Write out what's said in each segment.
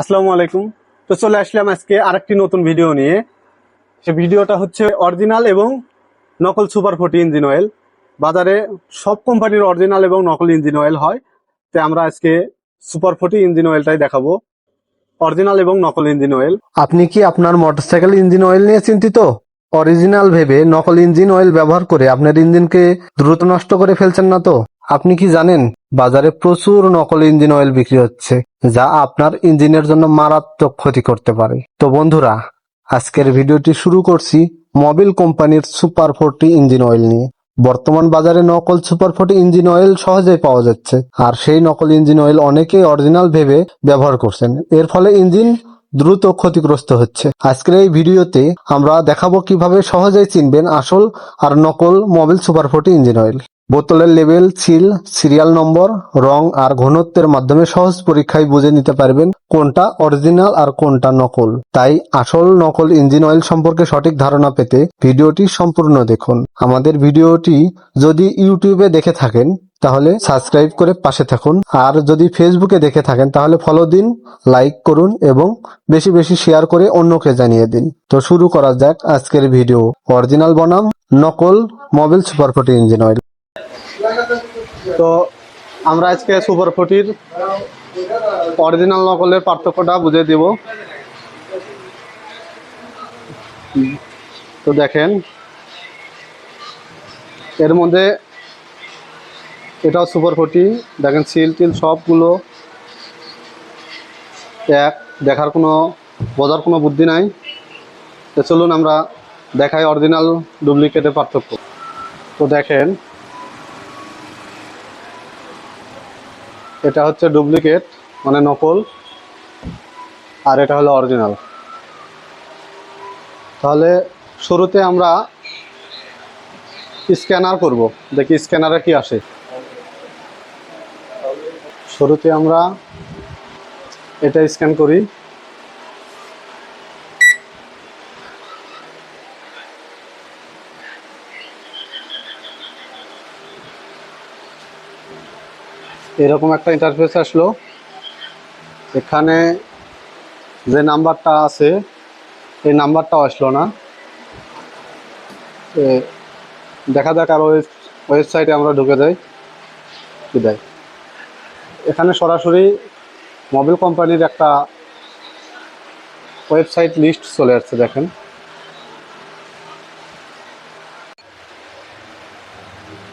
আসসালামু আলাইকুম। তো চলে আসলাম আজকে আরেকটি নতুন ভিডিও নিয়ে। সে ভিডিওটা হচ্ছে অরিজিনাল এবং নকল সুপার ফোর্টি ইঞ্জিন অয়েল। বাজারে সব কোম্পানির অরিজিনাল এবং নকল ইঞ্জিন অয়েল হয়। তো আমরা আজকে সুপার ফোর্টি ইঞ্জিন অয়েলটাই দেখাবো। অরিজিনাল এবং নকল ইঞ্জিন অয়েল। আপনি কি আপনার মোটরসাইকেল ইঞ্জিন অয়েল নিয়ে চিন্তিত? অরিজিনাল ভেবে নকল ইঞ্জিন অয়েল ব্যবহার করে আপনার ইঞ্জিনকে দ্রুত নষ্ট করে ফেলছেন না তো? আপনি কি জানেন, বাজারে প্রচুর নকল ইঞ্জিন অয়েল বিক্রি হচ্ছে, যা আপনার ইঞ্জিনের জন্য মারাত্মক ক্ষতি করতে পারে। তো বন্ধুরা, আজকের ভিডিওটি শুরু করছি মোবিল কোম্পানির সুপার ফোর্টি ইঞ্জিন অয়েল নিয়ে। বর্তমান বাজারে নকল সুপার ফোর্টি ইঞ্জিন অয়েল সহজেই পাওয়া যাচ্ছে, আর সেই নকল ইঞ্জিন অয়েল অনেকেই অরিজিনাল ভেবে ব্যবহার করছেন। এর ফলে ইঞ্জিন দ্রুত ক্ষতিগ্রস্ত হচ্ছে। আজকের এই ভিডিওতে আমরা দেখাবো কীভাবে সহজেই চিনবেন আসল আর নকল Mobil super forty engine oil. বোতলের লেবেল, সিল, সিরিয়াল নম্বর, রং আর ঘনত্বের মাধ্যমে সহজ পরীক্ষায় বুঝে নিতে পারবেন কোনটা অরিজিনাল আর কোনটা নকল। তাই আসল নকল ইঞ্জিন অয়েল সম্পর্কে সঠিক ধারণা পেতে ভিডিওটি সম্পূর্ণ দেখুন। আমাদের ভিডিওটি যদি ইউটিউবে দেখে থাকেন, তাহলে সাবস্ক্রাইব করে পাশে থাকুন। আর যদি ফেসবুকে দেখে থাকেন, তাহলে ফলো দিন লাইক করুন এবং বেশি বেশি শেয়ার করে অন্যকে জানিয়ে দিন। তো শুরু করা যাক আজকের ভিডিও। অরিজিনাল বনাম, নকল, Mobil super forty engine oil. তো আমরা আজকে সুপার ফুটির অরিজিনাল নকলের পার্থক্যটা বুঝিয়ে দেব। তো দেখেন, এর মধ্যে এটাও সুপার ফুটি, দেখেন সিল টিল সবগুলো এক, দেখার কোনো, বোঝার কোনো বুদ্ধি নাই। তো চলুন আমরা দেখাই অরিজিনাল ডুপ্লিকেটের পার্থক্য। তো দেখেন এটা হচ্ছে ডুপ্লিকেট মানে নকল, আর এটা হলো অরিজিনাল। তাহলে শুরুতে আমরা স্ক্যানার করব, দেখি স্ক্যানারে কি আসে। শুরুতে আমরা এটা স্ক্যান করি। এরকম একটা ইন্টারফেস আসলো। এখানে যে নাম্বারটা আছে, এই নাম্বারটাও আসলো না। দেখা যাক আর ওয়েবসাইটে আমরা ঢুকে যাই। দেয় এখানে সরাসরি মোবিল কোম্পানির একটা ওয়েবসাইট লিস্ট চলে আসছে, দেখেন।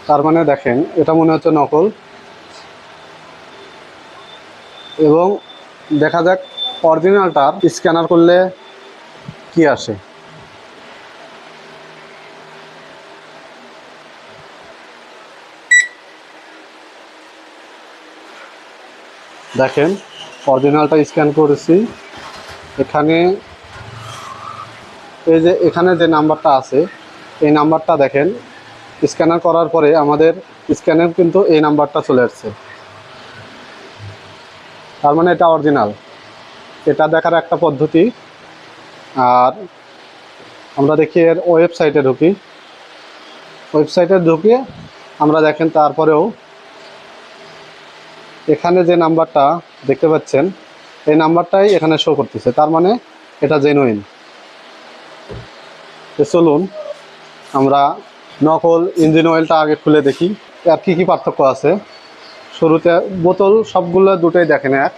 তার মানে দেখেন, এটা মনে হচ্ছে নকল। এবং দেখা যাক অরিজিনালটার স্ক্যানার করলে কি আসে। দেখেন, অরিজিনালটা স্ক্যান করেছি। এখানে এই যে, এখানে যে নাম্বারটা আছে, এই নাম্বারটা দেখেন, স্ক্যানার করার পরে আমাদের স্ক্যানের কিন্তু এই নাম্বারটা চলে আসছে। তার মানে এটা অরিজিনাল এটা দেখার একটা পদ্ধতি। আর আমরা দেখি এর ওয়েবসাইটে ঢুকি। ওয়েবসাইটে ঢুকে আমরা দেখেন তারপরেও এখানে যে নাম্বারটা দেখতে পাচ্ছেন, এই নাম্বারটাই এখানে শো করতেছে। তার মানে এটা জেনুইন চলুন আমরা নকল ইঞ্জিন অয়েলটা আগে খুলে দেখি। আর কী কী পার্থক্য আছে? শুরুতে বোতল সবগুলো দুটোই দেখেন এক।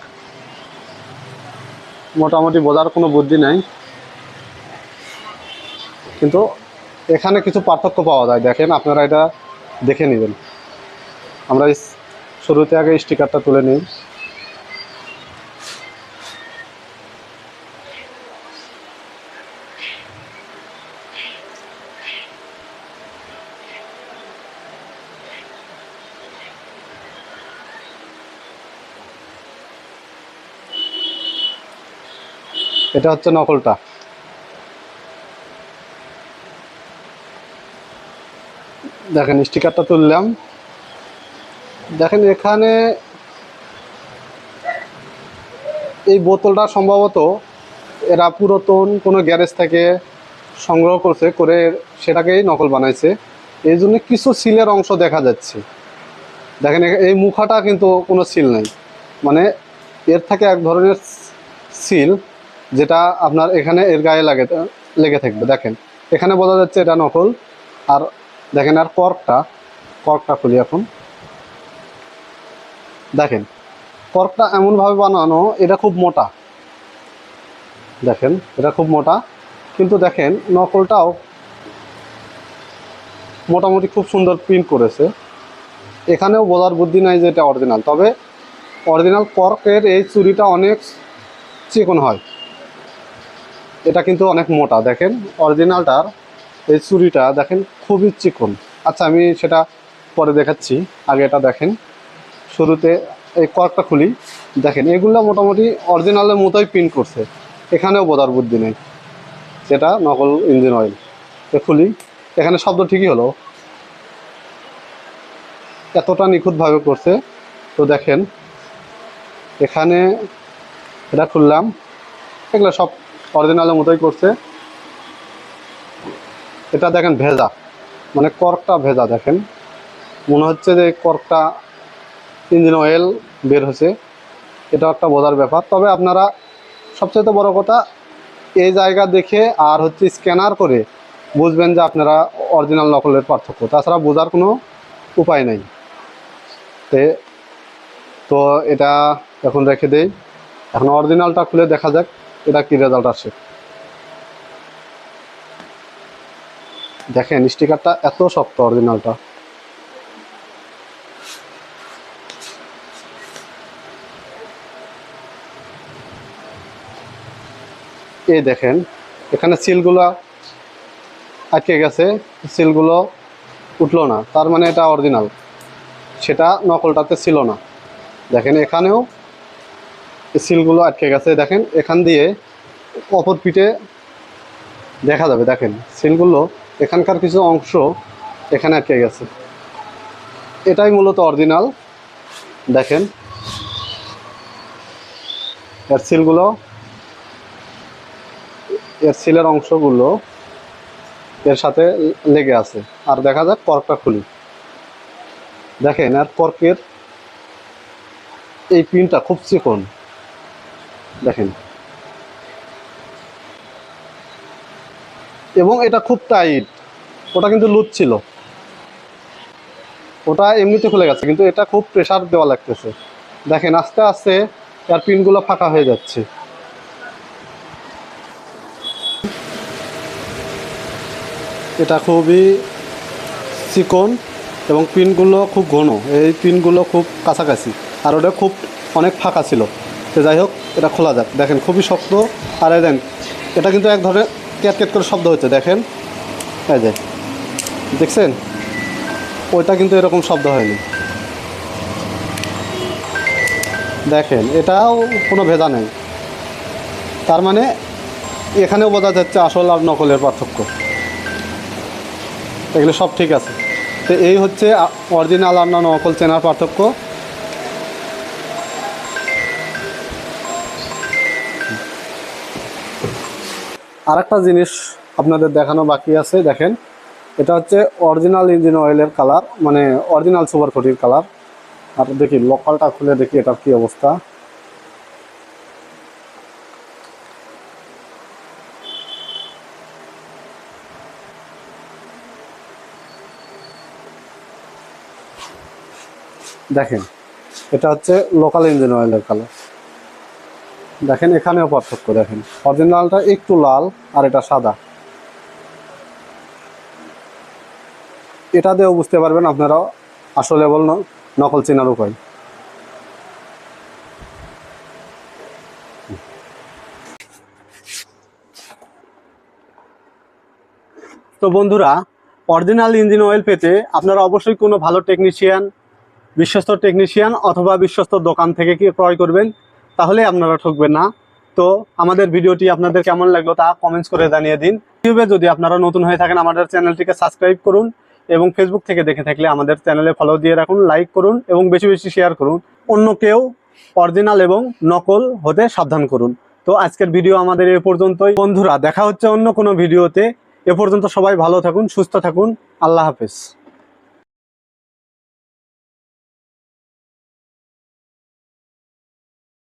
মোটামুটি বোঝার কোনো বুদ্ধি নাই। কিন্তু এখানে কিছু পার্থক্য পাওয়া যায়। দেখেন, আপনারা এটা দেখে নেবেন। আমরা শুরুতে আগে স্টিকারটা তুলে নিই। এটা হচ্ছে নকলটা। দেখেন, স্টিকারটা তুললাম। দেখেন, এখানে এই বোতলটা সম্ভবত এরা পুরাতন কোনো গ্যারেজ থেকে সংগ্রহ করছে, করে সেটাকেই নকল বানাইছে। এই জন্য কিছু সিলের অংশ দেখা যাচ্ছে। দেখেন এই মুখাটা কিন্তু কোনো সিল নাই। মানে এর থেকে এক ধরনের সিল যেটা আপনার এখানে এর গায়ে লাগে, লেগে থাকবে, দেখেন। এখানে বোঝা যাচ্ছে এটা নকল, আর দেখেন আর কর্কটা কর্কটা খুলি এখন। দেখেন, কর্কটা এমনভাবে বানানো, এটা খুব মোটা। দেখেন, এটা খুব মোটা, কিন্তু দেখেন, নকলটাও মোটামুটি খুব সুন্দর প্রিন্ট করেছে। এখানেও বোঝার বুদ্ধি নাই যে এটা অরিজিনাল তবে অরিজিনাল কর্কের এই চুরিটা অনেক চিকন হয়। এটা কিন্তু অনেক মোটা, দেখেন। অরিজিনালটার এই চুরিটা দেখেন খুবই চিকন। আচ্ছা আমি সেটা পরে দেখাচ্ছি। আগে এটা দেখেন। শুরুতে এই কয়েকটা খুলি। দেখেন, এগুলো মোটামুটি অরিজিনালের মতোই প্রিন্ট করছে। এখানেও বোঝার বুদ্ধি নেই। সেটা নকল ইঞ্জিন অয়েল এ খুলি। এখানে শব্দ ঠিকই হলো। এতটা নিখুঁতভাবে করছে। তো দেখেন, এখানে এটা খুললাম। এগুলো সব অরিজিনালের মতোই করছে। এটা দেখেন ভেজা মানে কর্কটা ভেজা দেখেন। মনে হচ্ছে যে কর্কটা ইঞ্জিন অয়েল বের হয়েছে। এটা একটা বোঝার ব্যাপার। তবে আপনারা সবচেয়ে বড় কথা, এই জায়গা দেখে আর হচ্ছে স্ক্যানার করে বুঝবেন যে আপনারা অরিজিনাল নকলের পার্থক্য। তাছাড়া বোঝার কোনো উপায় নেই। তে, তো এটা এখন রেখে দেই। এখন অরিজিনালটা খুলে দেখা যাক। এটা কি রেজাল্ট আসে? দেখেন স্টিকারটা এত শক্ত অরিজিনালটা এই দেখেন, এখানে সিলগুলো আটকে গেছে, সিলগুলো উঠল না। তার মানে এটা অরিজিনাল সেটা নকলটাতে ছিল না। দেখেন, এখানেও সিলগুলো আটকে গেছে, দেখেন, এখান দিয়ে অপর পিঠে দেখা যাবে, দেখেন, সিলগুলো এখানকার কিছু অংশ এখানে আটকে গেছে। এটাই মূলত অরিজিনাল, দেখেন। এর সিলগুলো, এর সিলের অংশগুলো এর সাথে লেগে আছে। আর দেখা যাক কর্কটা খুলি। দেখেন, আর কর্কের এই পিনটা খুব চিকন। দেখেন। এবং এটা খুব টাইট। ওটা কিন্তু লুজ ছিল। ওটা এমনিতে খুলে গেছে, কিন্তু এটা খুব প্রেশার দেওয়া লাগতেছে। দেখেন, আস্তে আস্তে এর পিনগুলো ফাঁকা হয়ে যাচ্ছে। এটা খুবই চিকন এবং পিনগুলো খুব ঘন। এই পিনগুলো খুব কাছাকাছি। আর ওটা খুব অনেক ফাঁকা ছিল। তো যাই হোক এটা খোলা যাক। দেখেন, খুবই শক্ত। আর এই দেন, এটা কিন্তু এক ধরনের ক্যাট করে শব্দ হচ্ছে, দেখেন। এই যে, দেখছেন? ওইটা কিন্তু এরকম শব্দ হয়নি। দেখেন, এটাও কোনো ভেজা নেই। তার মানে এখানেও বোঝা যাচ্ছে আসল আর নকলের পার্থক্য। এগুলো সব ঠিক আছে। তো এই হচ্ছে অরিজিনাল আর নকল চেনার পার্থক্য। আর একটা জিনিস আপনাদের দেখানো বাকি আছে, দেখেন। এটা হচ্ছে অরিজিনাল ইঞ্জিন অয়েলের কালার মানে অরিজিনাল সুপার ফটির কালার আর দেখি লোকালটা খুলে দেখি এটার কি অবস্থা। দেখেন, এটা হচ্ছে লোকাল ইঞ্জিন অয়েলের কালার দেখেন, এখানেও পার্থক্য দেখেন। অরিজিনালটা একটু লাল আর এটা সাদা। এটা দিয়েও বুঝতে পারবেন আপনারা আসলে বল নকল চেনার উপায়। তো বন্ধুরা, অরিজিনাল ইঞ্জিন অয়েল পেতে আপনারা অবশ্যই কোনো ভালো টেকনিশিয়ান বিশ্বস্ত টেকনিশিয়ান অথবা বিশ্বস্ত দোকান থেকে কি ক্রয় করবেন তাহলে আপনারা ঠকবেন না। তো আমাদের ভিডিওটি আপনাদের কেমন লাগল তা কমেন্টস করে জানিয়ে দিন। ইউটিউবে যদি আপনারা নতুন হয়ে থাকেন, আমাদের চ্যানেলটিকে সাবস্ক্রাইব করুন এবং ফেসবুক থেকে দেখে থাকলে আমাদের চ্যানেলে ফলো দিয়ে রাখুন লাইক করুন এবং বেশি বেশি শেয়ার করুন। অন্য কেউ অরিজিনাল এবং নকল হতে সাবধান করুন। তো আজকের ভিডিও আমাদের এ পর্যন্তই। বন্ধুরা, দেখা হচ্ছে অন্য কোনো ভিডিওতে এ পর্যন্ত সবাই ভালো থাকুন, সুস্থ থাকুন। আল্লাহ হাফেজ।